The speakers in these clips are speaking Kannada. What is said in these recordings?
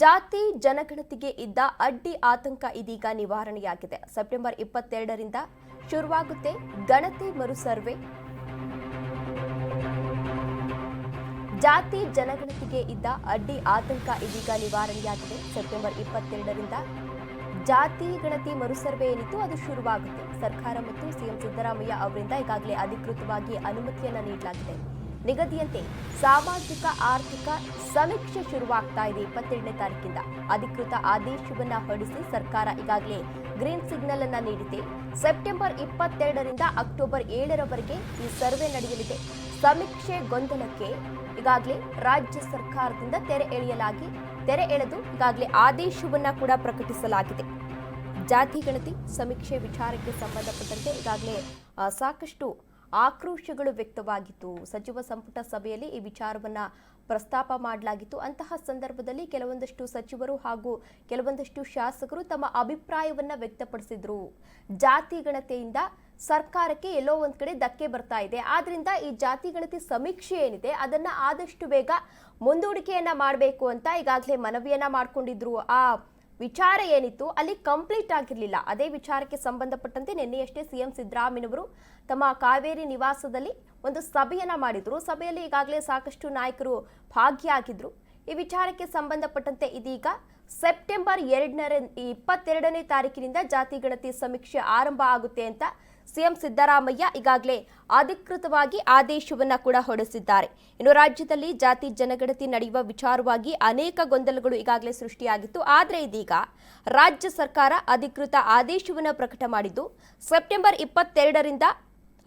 ಜಾತಿ ಜನಗಣತಿಗೆ ಇದ್ದ ಅಡ್ಡಿ ಆತಂಕ ಇದೀಗ ನಿವಾರಣೆಯಾಗಿದೆ. ಸೆಪ್ಟೆಂಬರ್ ಇಪ್ಪತ್ತೆರಡರಿಂದ ಶುರುವಾಗುತ್ತೆ ಗಣತಿ ಮರು ಸರ್ವೆ ಜಾತಿ ಜನಗಣತಿಗೆ ಇದ್ದ ಅಡ್ಡಿ ಆತಂಕ ಇದೀಗ ನಿವಾರಣೆಯಾಗಿದೆ. ಸೆಪ್ಟೆಂಬರ್ ಇಪ್ಪತ್ತೆರಡರಿಂದ ಜಾತಿ ಗಣತಿ ಮರುಸರ್ವೆ ಏನಿತ್ತು ಅದು ಶುರುವಾಗುತ್ತೆ. ಸರ್ಕಾರ ಮತ್ತು ಸಿಎಂ ಸಿದ್ದರಾಮಯ್ಯ ಅವರಿಂದ ಈಗಾಗಲೇ ಅಧಿಕೃತವಾಗಿ ಅನುಮತಿಯನ್ನು ನೀಡಲಾಗಿದೆ. ನಿಗದಿಯಂತೆ ಸಾಮಾಜಿಕ, ಆರ್ಥಿಕ ಸಮೀಕ್ಷೆ ಶುರುವಾಗ್ತಾ ಇದೆ ಇಪ್ಪತ್ತೆರಡನೇ ತಾರೀಕಿಂದ. ಅಧಿಕೃತ ಆದೇಶವನ್ನ ಹೊರಡಿಸಿ ಸರ್ಕಾರ ಈಗಾಗಲೇ ಗ್ರೀನ್ ಸಿಗ್ನಲ್ ಅನ್ನ ನೀಡಿದೆ. ಸೆಪ್ಟೆಂಬರ್ ಇಪ್ಪತ್ತೆರಡರಿಂದ ಅಕ್ಟೋಬರ್ ಏಳರವರೆಗೆ ಈ ಸರ್ವೆ ನಡೆಯಲಿದೆ. ಸಮೀಕ್ಷೆ ಗೊಂದಲಕ್ಕೆ ಈಗಾಗಲೇ ರಾಜ್ಯ ಸರ್ಕಾರದಿಂದ ತೆರೆ ಎಳೆಯಲಾಗಿ, ತೆರೆ ಎಳೆದು ಈಗಾಗಲೇ ಆದೇಶವನ್ನ ಕೂಡ ಪ್ರಕಟಿಸಲಾಗಿದೆ. ಜಾತಿ, ಗಣತಿ ಸಮೀಕ್ಷೆ ವಿಚಾರಕ್ಕೆ ಸಂಬಂಧಪಟ್ಟಂತೆ ಈಗಾಗಲೇ ಸಾಕಷ್ಟು ಆಕ್ರೋಶಗಳು ವ್ಯಕ್ತವಾಗಿತ್ತು. ಸಚಿವ ಸಂಪುಟ ಸಭೆಯಲ್ಲಿ ಈ ವಿಚಾರವನ್ನ ಪ್ರಸ್ತಾಪ ಮಾಡಲಾಗಿತ್ತು. ಅಂತಹ ಸಂದರ್ಭದಲ್ಲಿ ಕೆಲವೊಂದಷ್ಟು ಸಚಿವರು ಹಾಗೂ ಕೆಲವೊಂದಷ್ಟು ಶಾಸಕರು ತಮ್ಮ ಅಭಿಪ್ರಾಯವನ್ನ ವ್ಯಕ್ತಪಡಿಸಿದ್ರು. ಜಾತಿ ಗಣತಿಯಿಂದ ಸರ್ಕಾರಕ್ಕೆ ಎಲ್ಲೋ ಒಂದ್ ಕಡೆ ಧಕ್ಕೆ ಬರ್ತಾ ಇದೆ. ಆದ್ರಿಂದ ಈ ಜಾತಿ ಗಣತಿ ಸಮೀಕ್ಷೆ ಏನಿದೆ, ಅದನ್ನ ಆದಷ್ಟು ಬೇಗ ಮುಂದೂಡಿಕೆಯನ್ನ ಮಾಡಬೇಕು ಅಂತ ಈಗಾಗಲೇ ಮನವಿಯನ್ನ ಮಾಡ್ಕೊಂಡಿದ್ರು. ಆ ವಿಚಾರ ಏನಿತ್ತು ಅಲ್ಲಿ ಕಂಪ್ಲೀಟ್ ಆಗಿರಲಿಲ್ಲ. ಅದೇ ವಿಚಾರಕ್ಕೆ ಸಂಬಂಧಪಟ್ಟಂತೆ ನಿನ್ನೆಯಷ್ಟೇ ಸಿಎಂ ಸಿದ್ದರಾಮಯ್ಯನವರು ತಮ್ಮ ಕಾವೇರಿ ನಿವಾಸದಲ್ಲಿ ಒಂದು ಸಭೆಯನ್ನ ಮಾಡಿದ್ರು. ಸಭೆಯಲ್ಲಿ ಈಗಾಗಲೇ ಸಾಕಷ್ಟು ನಾಯಕರು ಭಾಗಿಯಾಗಿದ್ರು. ಈ ವಿಚಾರಕ್ಕೆ ಸಂಬಂಧಪಟ್ಟಂತೆ ಇದೀಗ ಸೆಪ್ಟೆಂಬರ್ ಎರಡನೇ, ಇಪ್ಪತ್ತೆರಡನೇ ತಾರೀಕಿನಿಂದ ಜಾತಿ ಗಣತಿ ಸಮೀಕ್ಷೆ ಆರಂಭ ಆಗುತ್ತೆ ಅಂತ ಸಿಎಂ ಸಿದ್ದರಾಮಯ್ಯ ಈಗಾಗಲೇ ಅಧಿಕೃತವಾಗಿ ಆದೇಶವನ್ನ ಕೂಡ ಹೊರಡಿಸಿದ್ದಾರೆ. ಇನ್ನು ರಾಜ್ಯದಲ್ಲಿ ಜಾತಿ ಜನಗಣತಿ ನಡೆಯುವ ವಿಚಾರವಾಗಿ ಅನೇಕ ಗೊಂದಲಗಳು ಈಗಾಗಲೇ ಸೃಷ್ಟಿಯಾಗಿತ್ತು. ಆದರೆ ಇದೀಗ ರಾಜ್ಯ ಸರ್ಕಾರ ಅಧಿಕೃತ ಆದೇಶವನ್ನ ಪ್ರಕಟ ಮಾಡಿದ್ದು, ಸೆಪ್ಟೆಂಬರ್ ಇಪ್ಪತ್ತೆರಡರಿಂದ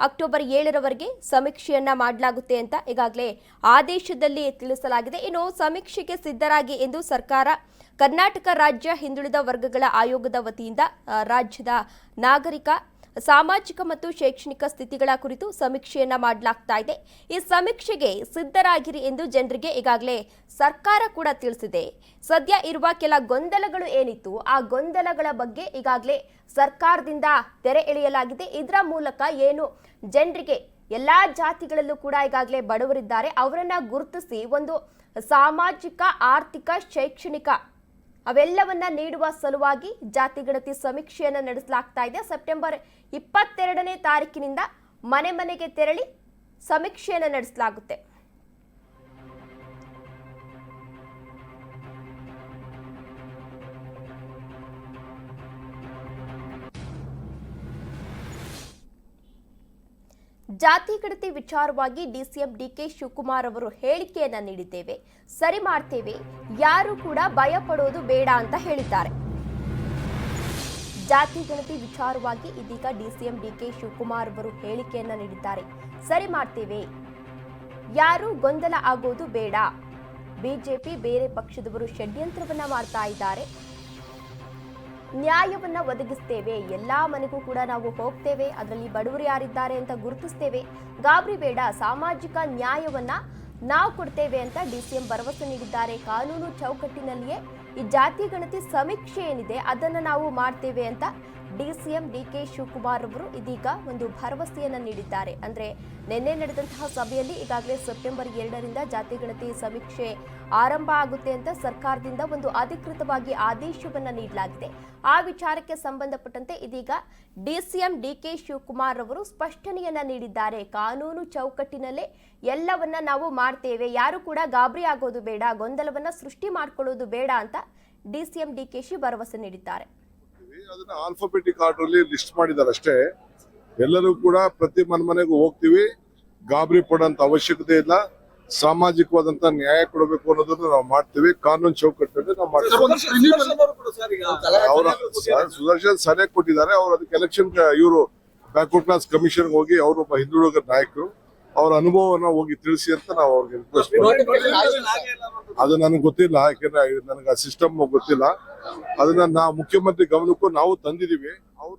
ಅಕ್ಟೋಬರ್ ಏಳರವರೆಗೆ ಸಮೀಕ್ಷೆಯನ್ನ ಮಾಡಲಾಗುತ್ತೆ ಅಂತ ಈಗಾಗಲೇ ಆದೇಶದಲ್ಲಿ ತಿಳಿಸಲಾಗಿದೆ. ಇನ್ನು ಸಮೀಕ್ಷೆಗೆ ಸಿದ್ಧರಾಗಿ ಎಂದು ಸರ್ಕಾರ ಕರ್ನಾಟಕ ರಾಜ್ಯ ಹಿಂದುಳಿದ ವರ್ಗಗಳ ಆಯೋಗದ ವತಿಯಿಂದ ರಾಜ್ಯದ ನಾಗರಿಕ ಸಾಮಾಜಿಕ ಮತ್ತು ಶೈಕ್ಷಣಿಕ ಸ್ಥಿತಿಗಳ ಕುರಿತು ಸಮೀಕ್ಷೆಯನ್ನ ಮಾಡಲಾಗ್ತಾ ಇದೆ. ಈ ಸಮೀಕ್ಷೆಗೆ ಸಿದ್ಧರಾಗಿರಿ ಎಂದು ಜನರಿಗೆ ಈಗಾಗಲೇ ಸರ್ಕಾರ ಕೂಡ ತಿಳಿಸಿದೆ. ಸದ್ಯ ಇರುವ ಕೆಲ ಗೊಂದಲಗಳು ಏನಿತ್ತು, ಆ ಗೊಂದಲಗಳ ಬಗ್ಗೆ ಈಗಾಗಲೇ ಸರ್ಕಾರದಿಂದ ತೆರೆ ಎಳೆಯಲಾಗಿದೆ. ಇದರ ಮೂಲಕ ಏನು ಜನರಿಗೆ ಎಲ್ಲಾ ಜಾತಿಗಳಲ್ಲೂ ಕೂಡ ಈಗಾಗಲೇ ಬಡವರಿದ್ದಾರೆ. ಅವರನ್ನ ಗುರುತಿಸಿ ಒಂದು ಸಾಮಾಜಿಕ, ಆರ್ಥಿಕ, ಶೈಕ್ಷಣಿಕ ಅವೆಲ್ಲವನ್ನ ನೀಡುವ ಸಲುವಾಗಿ ಜಾತಿ ಗಣತಿ ಸಮೀಕ್ಷೆಯನ್ನು ನಡೆಸಲಾಗ್ತಾ ಇದೆ. ಸೆಪ್ಟೆಂಬರ್ ಇಪ್ಪತ್ತೆರಡನೇ ತಾರೀಕಿನಿಂದ ಮನೆ ಮನೆಗೆ ತೆರಳಿ ಸಮೀಕ್ಷೆಯನ್ನು ನಡೆಸಲಾಗುತ್ತೆ. ಜಾತಿ ಗಣತಿ ವಿಚಾರವಾಗಿ ಡಿಸಿಎಂ ಡಿಕೆ ಶಿವಕುಮಾರ್ ಅವರು ಹೇಳಿಕೆಯನ್ನ ನೀಡಿದ್ದೇವೆ. ಸರಿ ಮಾಡ್ತೇವೆ. ಯಾರು ಕೂಡ ಭಯ ಪಡೋದು ಬೇಡ ಅಂತ ಹೇಳಿದ್ದಾರೆ. ಜಾತಿ ಗಣತಿ ವಿಚಾರವಾಗಿ ಇದೀಗ ಡಿಸಿಎಂ ಡಿಕೆ ಶಿವಕುಮಾರ್ ಅವರು ಹೇಳಿಕೆಯನ್ನ ನೀಡಿದ್ದಾರೆ. ಸರಿ ಮಾಡ್ತೇವೆ. ಯಾರು ಗೊಂದಲ ಆಗೋದು ಬೇಡ. ಬಿಜೆಪಿ ಬೇರೆ ಪಕ್ಷದವರು ಷಡ್ಯಂತ್ರವನ್ನ ಮಾಡ್ತಾ ಇದ್ದಾರೆ. ನ್ಯಾಯವನ್ನ ಒದಗಿಸ್ತೇವೆ. ಎಲ್ಲ ಮನೆಗೂ ಕೂಡ ನಾವು ಹೋಗ್ತೇವೆ. ಅದರಲ್ಲಿ ಬಡವರು ಯಾರಿದ್ದಾರೆ ಅಂತ ಗುರುತಿಸ್ತೇವೆ. ಗಾಬರಿ ಬೇಡ. ಸಾಮಾಜಿಕ ನ್ಯಾಯವನ್ನ ನಾವು ಕೊಡ್ತೇವೆ ಅಂತ ಡಿ ಸಿ ಎಂ ಭರವಸೆ ನೀಡಿದ್ದಾರೆ. ಕಾನೂನು ಚೌಕಟ್ಟಿನಲ್ಲಿಯೇ ಈ ಜಾತಿ ಗಣತಿ ಸಮೀಕ್ಷೆ ಏನಿದೆ, ಅದನ್ನು ನಾವು ಮಾಡ್ತೇವೆ ಅಂತ ಡಿಸಿಎಂ ಡಿಕೆ ಶಿವಕುಮಾರ್ ಅವರು ಇದೀಗ ಒಂದು ಭರವಸೆಯನ್ನು ನೀಡಿದ್ದಾರೆ. ಅಂದ್ರೆ ನಿನ್ನೆ ನಡೆದಂತಹ ಸಭೆಯಲ್ಲಿ ಈಗಾಗಲೇ ಸೆಪ್ಟೆಂಬರ್ ಎರಡರಿಂದ ಜಾತಿ ಗಣತಿ ಸಮೀಕ್ಷೆ ಆರಂಭ ಆಗುತ್ತೆ ಅಂತ ಸರ್ಕಾರದಿಂದ ಒಂದು ಅಧಿಕೃತವಾಗಿ ಆದೇಶವನ್ನು ನೀಡಲಾಗಿದೆ. ಆ ವಿಚಾರಕ್ಕೆ ಸಂಬಂಧಪಟ್ಟಂತೆ ಇದೀಗ ಡಿಸಿಎಂ ಡಿಕೆ ಶಿವಕುಮಾರ್ ಅವರು ಸ್ಪಷ್ಟನೆಯನ್ನ ನೀಡಿದ್ದಾರೆ. ಕಾನೂನು ಚೌಕಟ್ಟಿನಲ್ಲೇ ಎಲ್ಲವನ್ನ ನಾವು ಮಾಡ್ತೇವೆ. ಯಾರು ಕೂಡ ಗಾಬರಿ ಆಗೋದು ಬೇಡ, ಗೊಂದಲವನ್ನ ಸೃಷ್ಟಿ ಮಾಡ್ಕೊಳ್ಳೋದು ಬೇಡ ಅಂತ ಡಿಸಿಎಂ ಡಿಕೆಶಿ ಭರವಸೆ ನೀಡಿದ್ದಾರೆ. ಅದನ್ನ ಆಲ್ಫಾಬೆಟಿಕ್ ಆರ್ಡರ್ ಅಲ್ಲಿ ಲಿಸ್ಟ್ ಮಾಡಿದ್ದಾರೆ ಅಷ್ಟೇ. ಎಲ್ಲರೂ ಕೂಡ ಪ್ರತಿ ಮನ ಮನೆಗೂ ಹೋಗ್ತೀವಿ. ಗಾಬರಿ ಪಡೋಂತ ಅವಶ್ಯಕತೆ ಇಲ್ಲ. ಸಾಮಾಜಿಕವಾದಂತ ನ್ಯಾಯ ಕೊಡಬೇಕು ಅನ್ನೋದನ್ನ ನಾವು ಮಾಡ್ತೀವಿ. ಕಾನೂನು ಚೌಕಟ್ಟಲ್ಲಿ ನಾವು ಮಾಡ್ತೀವಿ. ಅವರ ಸುದರ್ಶನ್ ಸರಿಯಾಗಿ ಕೊಟ್ಟಿದ್ದಾರೆ. ಅವ್ರು ಅದಕ್ಕೆ ಎಲೆಕ್ಷನ್ ಇವರು ಬ್ಯಾಕ್ವರ್ಡ್ ಕ್ಲಾಸ್ ಕಮಿಷನ್ ಹೋಗಿ ಅವರು ಒಬ್ಬ ಹಿಂದುಳಿದ ನಾಯಕರು. ಅವ್ರ ಅನುಭವವನ್ನ ಹೋಗಿ ತಿಳಿಸಿ ಅಂತ ನಾವು ಅವ್ರಿಗೆ ರಿಕ್ವೆಸ್ಟ್ ಮಾಡ್ತೀವಿ ಅದು ನನಗೆ ಗೊತ್ತಿಲ್ಲ ಯಾಕಂದ್ರೆ ನನಗೆ ಆ ಸಿಸ್ಟಮ್ ಗೊತ್ತಿಲ್ಲ. ಅದನ್ನ ನಾವು ಮುಖ್ಯಮಂತ್ರಿ ಗಮನಕ್ಕೂ ನಾವು ತಂದಿದೀವಿ.